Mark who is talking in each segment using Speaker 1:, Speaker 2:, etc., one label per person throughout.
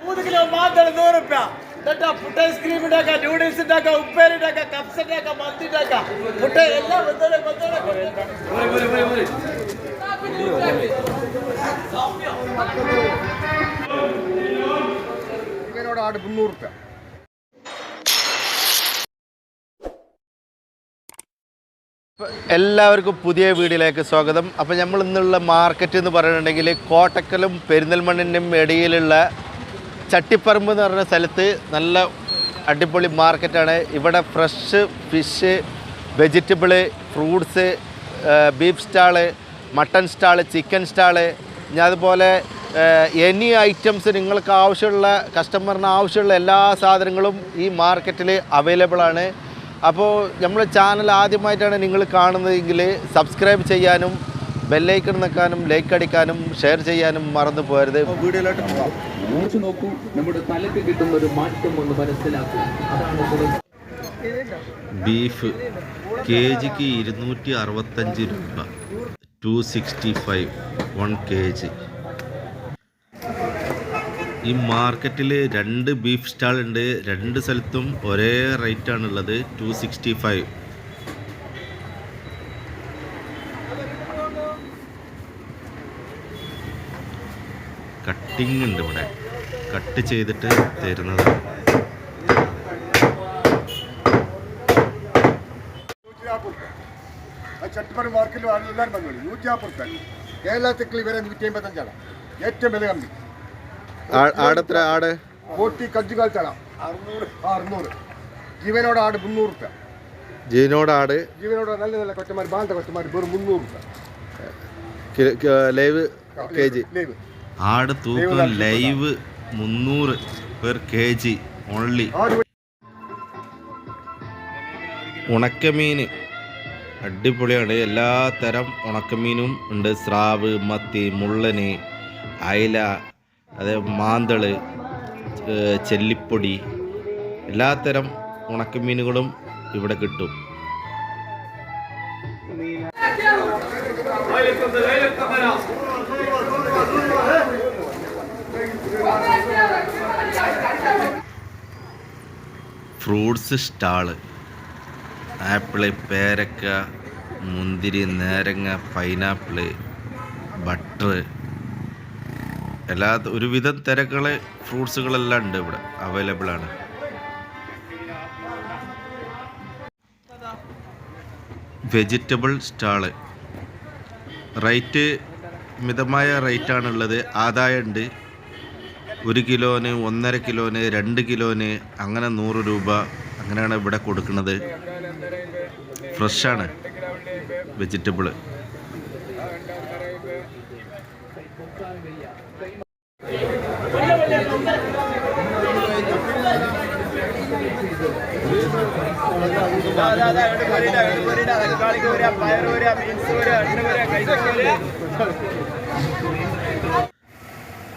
Speaker 1: മൂന്ന് കിലോ മാന്തള നൂറ് റുപ്യ എന്നിട്ട് പുട്ട ഐസ്ക്രീം ഉണ്ടാക്കാം നൂഡിൽസ് ഉണ്ടാക്കാം ഉപ്പേരി ഉണ്ടാക്കാം കപ്സ് ഉണ്ടാക്കാം മന്തി ഉണ്ടാക്കാം പുട്ട എല്ലാം ബന്ധോടെ ബന്ധോടെ
Speaker 2: ഇവനോട് ആട് മുന്നൂറ് റുപ്യ
Speaker 3: എല്ലാവർക്കും പുതിയ വീഡിയോയിലേക്ക് സ്വാഗതം. അപ്പോൾ നമ്മൾ ഇന്നുള്ള മാർക്കറ്റ് എന്ന് പറയുന്നുണ്ടെങ്കിൽ കോട്ടക്കലും പെരിന്തൽമണ്ണിന്റെയും ഇടയിലുള്ള ചട്ടിപ്പറമ്പ് എന്ന് പറയുന്ന സ്ഥലത്ത് നല്ല അടിപൊളി മാർക്കറ്റാണ് ഇവിടെ fresh fish vegetable fruits beef stall mutton stall chicken stall ഇനി അതുപോലെ എനി ഐറ്റംസ് നിങ്ങൾക്ക് ആവശ്യമുള്ള കസ്റ്റമറിന് ആവശ്യമുള്ള എല്ലാ സാധനങ്ങളും ഈ മാർക്കറ്റിൽ അവൈലബിൾ ആണ്. അപ്പോൾ നമ്മുടെ ചാനൽ ആദ്യമായിട്ടാണ് നിങ്ങൾ കാണുന്നതെങ്കിൽ സബ്സ്ക്രൈബ് ചെയ്യാനും ബെല്ലൈക്കൺ നിൽക്കാനും ലൈക്ക് അടിക്കാനും ഷെയർ ചെയ്യാനും മറന്നു പോകരുത്.
Speaker 2: വീഡിയോയിലോട്ട്
Speaker 4: നോക്കൂ നമ്മുടെ കിട്ടുന്ന ഒരു മാറ്റം ഒന്ന് മനസ്സിലാക്കുക.
Speaker 3: ബീഫ് കെ ജിക്ക് ഇരുന്നൂറ്റി അറുപത്തഞ്ച് രൂപ. Two sixty five one K G ഈ മാർക്കറ്റിൽ രണ്ട് ബീഫ് സ്റ്റാൾ ഉണ്ട്. രണ്ട് സ്ഥലത്തും ഒരേ റേറ്റ് ആണുള്ളത്. ടു സിക്സ്റ്റി ഫൈവ് കട്ടിങ് ഉണ്ട് ഇവിടെ. കട്ട് ചെയ്തിട്ട്
Speaker 2: തരുന്നത്. ചട്ടിപ്പടി മാർക്കറ്റിൽ എല്ലാവരും വന്നോളൂ നൂറ്റി നാൽപ്പത് കേരളത്തിൽ ഇവരെ നൂറ്റി അമ്പത്തഞ്ചാണ് ഏറ്റവും വില കമ്മി
Speaker 3: ആടെത്ര ആട്?
Speaker 2: കോട്ടി കജ്ജുകാൽ തല അറുന്നൂറ്. അറുന്നൂറ്. ജീവനോട് ആട് മുന്നൂറ് റുപ്യ.
Speaker 3: ജീവനോട് ആട്?
Speaker 2: ജീവനോട് നല്ല നല്ല കൊച്ചമാർ ബാലത്തെ കൊച്ചമാർ വെറും മുന്നൂറ് റുപ്യ.
Speaker 3: Live K G. ആട് തൂക്കം ലൈവ് മുന്നൂറ് പെർ കെ ജി ഓൺലി. ഉണക്കമീൻ അടിപൊളിയാണ്. എല്ലാ തരം ഉണക്കമീനും ഉണ്ട്. സ്രാവ് മത്തി മുള്ളന് അയല അതേ മാന്തൾ ഏഹ് ചെല്ലിപ്പൊടി എല്ലാത്തരം ഉണക്കമീനുകളും ഇവിടെ കിട്ടും. Fruits stall. ആപ്പിൾ പേരക്ക മുന്തിരി നേരങ്ങ പൈനാപ്പിൾ ബട്ടർ എല്ലാ ഒരുവിധം തിരക്കുള്ള ഫ്രൂട്ട്സുകളെല്ലാം ഉണ്ട് ഇവിടെ. അവൈലബിൾ ആണ്. വെജിറ്റബിൾ സ്റ്റാൾ റേറ്റ് മിതമായ റേറ്റാണുള്ളത് ആദായമുണ്ട്. ഒരു കിലോന് ഒന്നര കിലോന് രണ്ട് കിലോന് അങ്ങനെ നൂറ് രൂപ അങ്ങനെയാണ് ഇവിടെ കൊടുക്കുന്നത്. ഫ്രഷാണ് വെജിറ്റബിൾ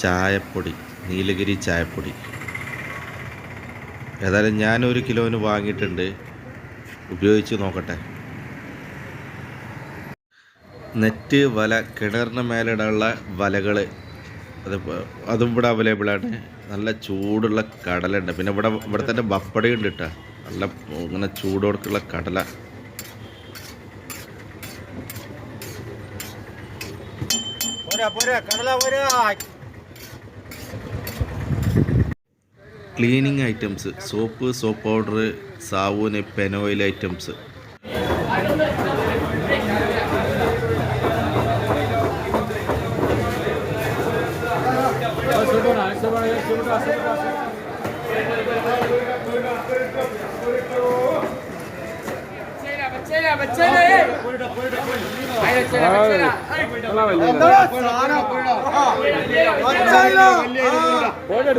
Speaker 3: ചായപ്പൊടി നീലഗിരി ചായപ്പൊടി. ഏതായാലും ഞാൻ ഒരു കിലോന് വാങ്ങിയിട്ടുണ്ട്. ഉപയോഗിച്ച് നോക്കട്ടെ. നെറ്റ് വല കിണറിന് മേലിടാനുള്ള വലകൾ അത് അതും ഇവിടെ അവൈലബിൾ ആണ്. നല്ല ചൂടുള്ള കടലുണ്ട്. പിന്നെ ഇവിടെ ഇവിടെ തന്നെ ബപ്പടയുണ്ട് കേട്ടോ നല്ല ഇങ്ങനെ ചൂടോടുക്കുള്ള കടല. Cleaning items soap soap powder സാബൂന് phenoil items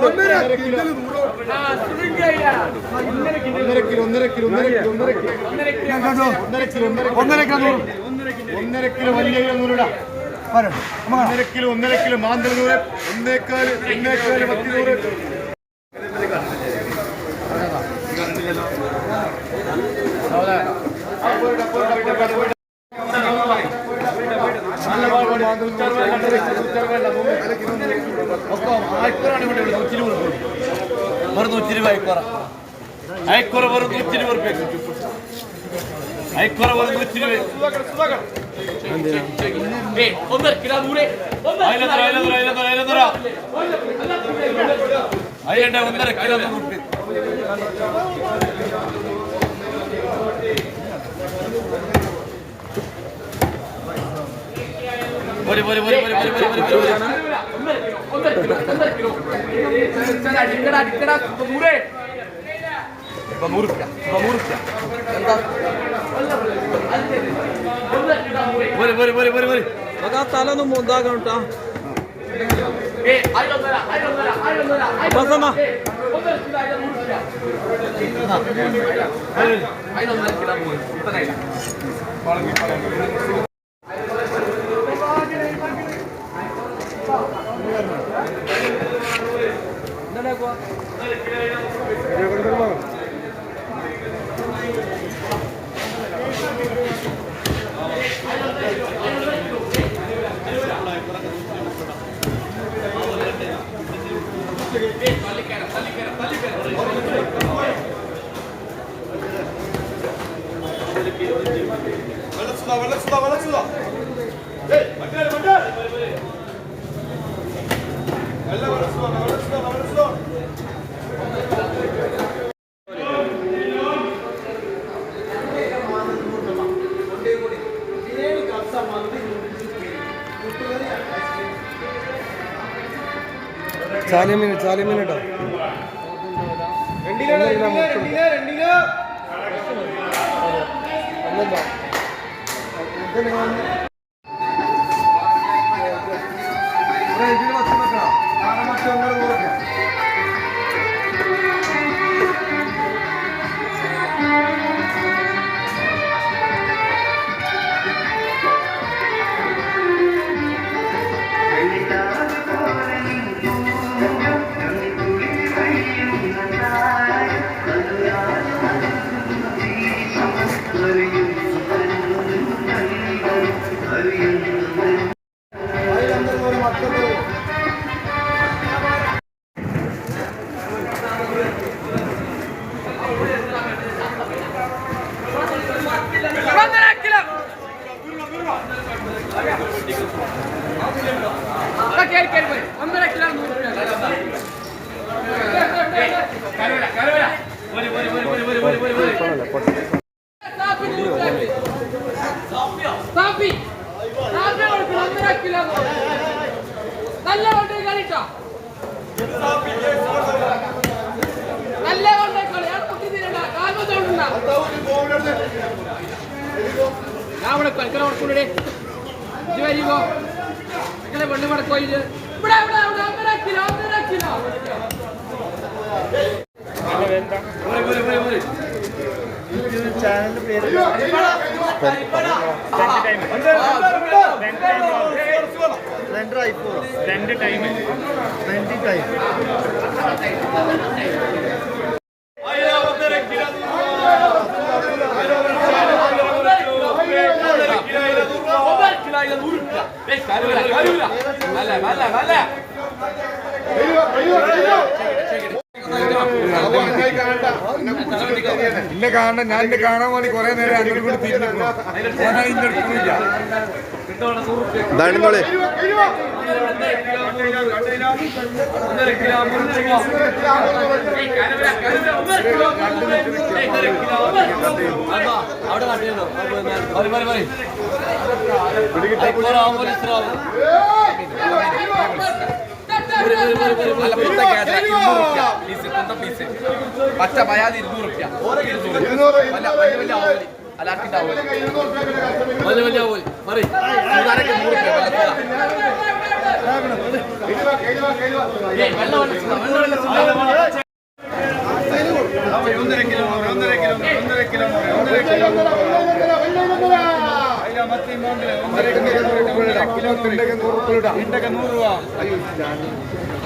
Speaker 2: ഒന്നര കിലോ ഒന്നര കിലോ ഒന്നര കിലോ ഒന്നര കിലോ ഒന്നര കിലോ ഒന്നര കിലോ ഒന്നര കിലോ വലിയ നൂറിടാം ഒന്നര കിലോ ഒന്നര കിലോ മാന്തലൂര് ഒന്നേക്കാൽ ഒന്നേക്കാൽ പത്തിനൂറ്.
Speaker 1: നൂറ്റി ആയിക്കോറാണ് ഇവിടെ ഉള്ളത് നൂറ്റി ഇരുപത് രൂപ വെറും നൂറ്റി ഇരുപത് ആയിക്കോറ ആയിക്കോറ വെറും നൂറ്റി ഇരുപത് രൂപ ആയിക്കോറ വെറും നൂറ്റി ഇരുപത് അതിലെത്ര അതിലെത്ര അതിലെത്ര അതിലെത്ര അതിലുണ്ട് നൂറ് റുപ്യ നൂറ് റുപ്യ എന്താ പോരെ പോരെ പോരെ പോരെ പോരെ നമുക്ക് ആ തല
Speaker 5: ഒന്ന് മുന്താക്കണം കേട്ടാ ബസമ്മ എന്താ
Speaker 6: చాలే మినిట్ చాలే మినిట్. రెండు നല്ല കൊണ്ടേ കളിട്ടോ നല്ല കൊണ്ടേ കളി ഞാൻ കുട്ടി തിരണ്ട കാൽമ ഞാൻ ഇവിടെ കൽക്കല കൊടുക്കൂടെ ഇത് വരികോ? നിങ്ങളെ വെള്ളി മടക്കോയിൽ ഇവിടെ ഇവിടെ ഇവിടെ ഇവിടെ കിലോ ഇവിടെ കിലോ.
Speaker 2: ചാനലിന്റെ പേര് രണ്ട് ടൈപ്പ് രണ്ട് ടൈം രണ്ട് ടൈം ഇല്ല കാണണ്ട
Speaker 3: ഞാൻ
Speaker 1: കാണാൻ വേണ്ടി കുറെ നേരം അങ്ങോട്ട് തിരിഞ്ഞു പോകാൻ ഇല്ല ആവും
Speaker 4: പച്ച പയാതി ഇരുന്നൂറ് റുപ്യ. ഇരുന്നൂറ് വലിയ വലിയ
Speaker 2: ഒന്നര കിലോ ഒന്നര കിലോ ഒന്നര കിലോ ഒന്നര കിലോ ಹಿಂಡಕ್ಕೆ ನೂರು ರೂಪ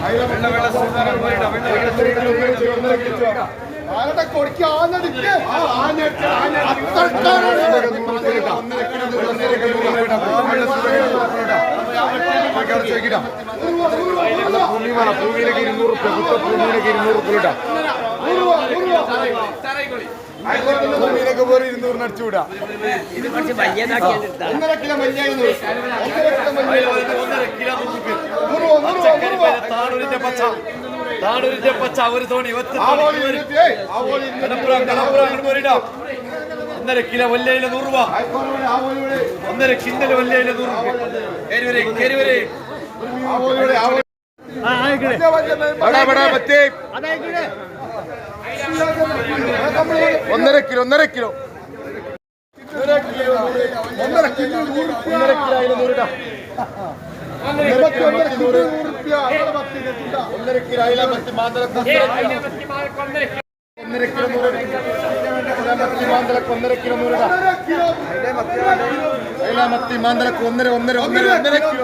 Speaker 2: ಅಯ್ಯೋ ವೆಳ್ಳ ವೆಳ್ಳ ಸುಮಾರು അല്ല ഭൂമി വേണം ഭൂമിയിലേക്ക് ഇരുന്നൂറ് റുപ്യ. കുത്ത ഭൂമിയിലേക്ക് ഇരുന്നൂറ് റുപ്യ ഭൂമിയിലേക്ക് പോയി ഇരുന്നൂറിന് അടിച്ചുവിടാം ഒന്നര കിലോ മല്ലിയായി ഒന്നര കിലോ മല്ലിയായി
Speaker 1: ഒന്നര കിലോ പച്ച.
Speaker 2: ഇരുന്നൂറ്റി കിലോ ആവോളി ഇരുന്നൂറ്റി
Speaker 1: കടപ്പുറം കടപ്പുറം അങ്ങോട്ട് പോരിടാം ഒന്നര കിലോ വല്ലയില നൂറ് രൂപ. ഒന്നര കിണ്ടൽ വല്ലയില നൂറ് രൂപ. കയറി വരെ കയറി വരെ.
Speaker 2: ഒന്നര കിലോ ഒന്നര കിലോ. ഒന്നര കിലോ ഒന്നര കിലോ ഒന്നര കിലോ അതിന് നൂറിടാം ഒന്നര കിലോ അയിലമത്തി ഒന്നര കിലോ നൂറ് അയിലമത്തി മാന്തലക്ക് ഒന്നര കിലോ ഒന്നര ഒന്നര ഒന്നര കിലോ.